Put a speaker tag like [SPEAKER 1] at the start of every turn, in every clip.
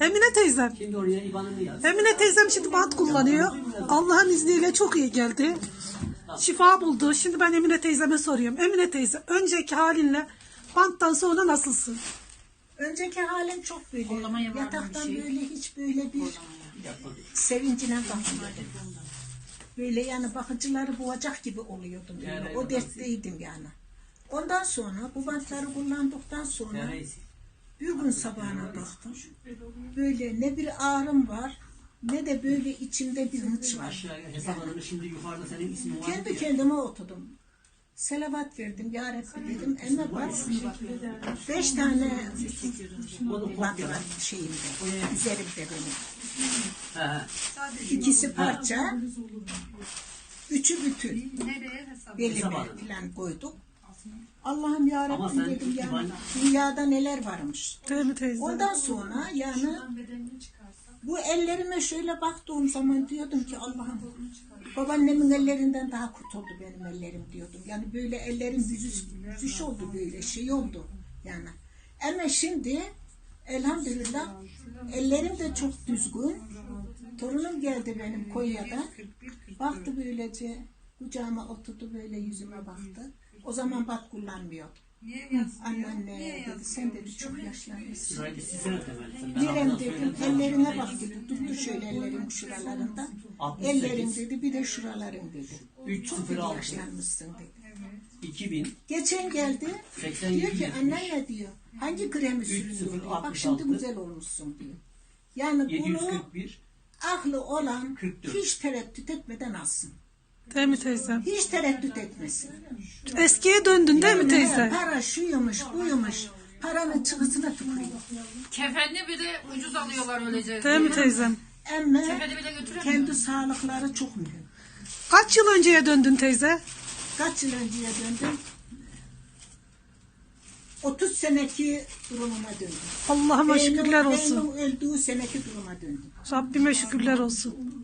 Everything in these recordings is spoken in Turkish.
[SPEAKER 1] Emine teyzem.
[SPEAKER 2] Şimdi oraya IBAN'ını yaz.
[SPEAKER 1] Emine teyzem şimdi bant kullanıyor. Allah'ın izniyle çok iyi geldi. Şifa buldu. Şimdi ben Emine teyzeme soruyorum. Emine teyze önceki halinle banttan sonra nasılsın?
[SPEAKER 3] Önceki halim çok böyle. Yataktan
[SPEAKER 4] şey?
[SPEAKER 3] böyle hiç böyle bir sevincine kalkmadım. Böyle yani bakıcıları boğacak gibi oluyordum. Yani. O dertteydim yani. Ondan sonra bu bantları kullandıktan sonra. Bir gün sabahına baktım. Böyle ne bir ağrım var ne de böyle içimde bir hıç var.
[SPEAKER 2] Hesaplarını şimdi yukarıda senin ismin var.
[SPEAKER 3] Kendi kendime oturdum. Selavat verdim. Ya Rabbi dedim. Emme bak. Beş tane var şeyimde. Üzerimde benim. İkisi parça. Üçü bütün.
[SPEAKER 4] Nereye hesap?
[SPEAKER 3] Belime falan koyduk. Allah'ım ya
[SPEAKER 2] Ama
[SPEAKER 3] Rabbi
[SPEAKER 2] sen
[SPEAKER 3] dedim ya. Dünyada neler varmış.
[SPEAKER 1] Değil mi teyze?
[SPEAKER 3] Ondan sonra yani bu ellerime şöyle baktığım zaman diyordum ki Allah'ım babaannemin ellerinden daha kurtuldu benim ellerim diyordum. Yani böyle ellerim büzüş, büzüş oldu böyle şey oldu yani. Ama şimdi elhamdülillah ellerim de çok düzgün. Torunum geldi benim Konya'da. Baktı böylece kucağıma oturdu böyle yüzüme baktı. O zaman bat kullanmıyordu. Anneanne dedi sen dedi çok yaşlanmışsın.
[SPEAKER 2] Şurayı silsene temel. Sen ben
[SPEAKER 3] Nerem
[SPEAKER 2] altına
[SPEAKER 3] dedim,
[SPEAKER 2] söyledim.
[SPEAKER 3] ellerine bak dedi. Tuttu şöyle ellerim şuralarında.
[SPEAKER 2] 68.
[SPEAKER 3] Ellerim dedi, bir de şuralarım dedi. Çok kötü
[SPEAKER 2] 306
[SPEAKER 3] yaşlanmışsın dedi.
[SPEAKER 2] 2000
[SPEAKER 3] Geçen geldi,
[SPEAKER 2] 87
[SPEAKER 3] diyor ki anneanne diyor, hangi kremi sürüyor diyor. Bak şimdi
[SPEAKER 2] 306.
[SPEAKER 3] güzel olmuşsun diyor. Yani bunu
[SPEAKER 2] 741
[SPEAKER 3] aklı olan
[SPEAKER 2] 44.
[SPEAKER 3] hiç tereddüt etmeden alsın.
[SPEAKER 1] Değil mi teyzem?
[SPEAKER 3] Hiç tereddüt etmesin.
[SPEAKER 1] Eskiye döndün değil mi teyze?
[SPEAKER 3] Para şuymuş, buymuş. Paranın çıkısına tükürüyor.
[SPEAKER 4] Kefenli bir de ucuz alıyorlar öylece.
[SPEAKER 1] Değil mi teyzem?
[SPEAKER 3] Ama
[SPEAKER 4] Kefeni bile götüremiyor.
[SPEAKER 3] kendi sağlıkları çok mühim.
[SPEAKER 1] Kaç yıl önceye döndün teyze?
[SPEAKER 3] Kaç yıl önceye döndüm? 30 seneki durumuma döndüm.
[SPEAKER 1] Allah'ıma
[SPEAKER 3] Beynim-
[SPEAKER 1] şükürler olsun.
[SPEAKER 3] beynim öldüğü seneki duruma döndüm.
[SPEAKER 1] Rabbime şükürler olsun.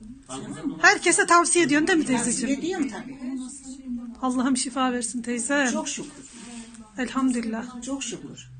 [SPEAKER 1] Herkese tavsiye ediyorsun değil mi teyzeciğim?
[SPEAKER 3] Ediyorum tabii.
[SPEAKER 1] Allah'ım şifa versin teyze.
[SPEAKER 3] Çok şükür.
[SPEAKER 1] Elhamdülillah.
[SPEAKER 3] Çok şükür.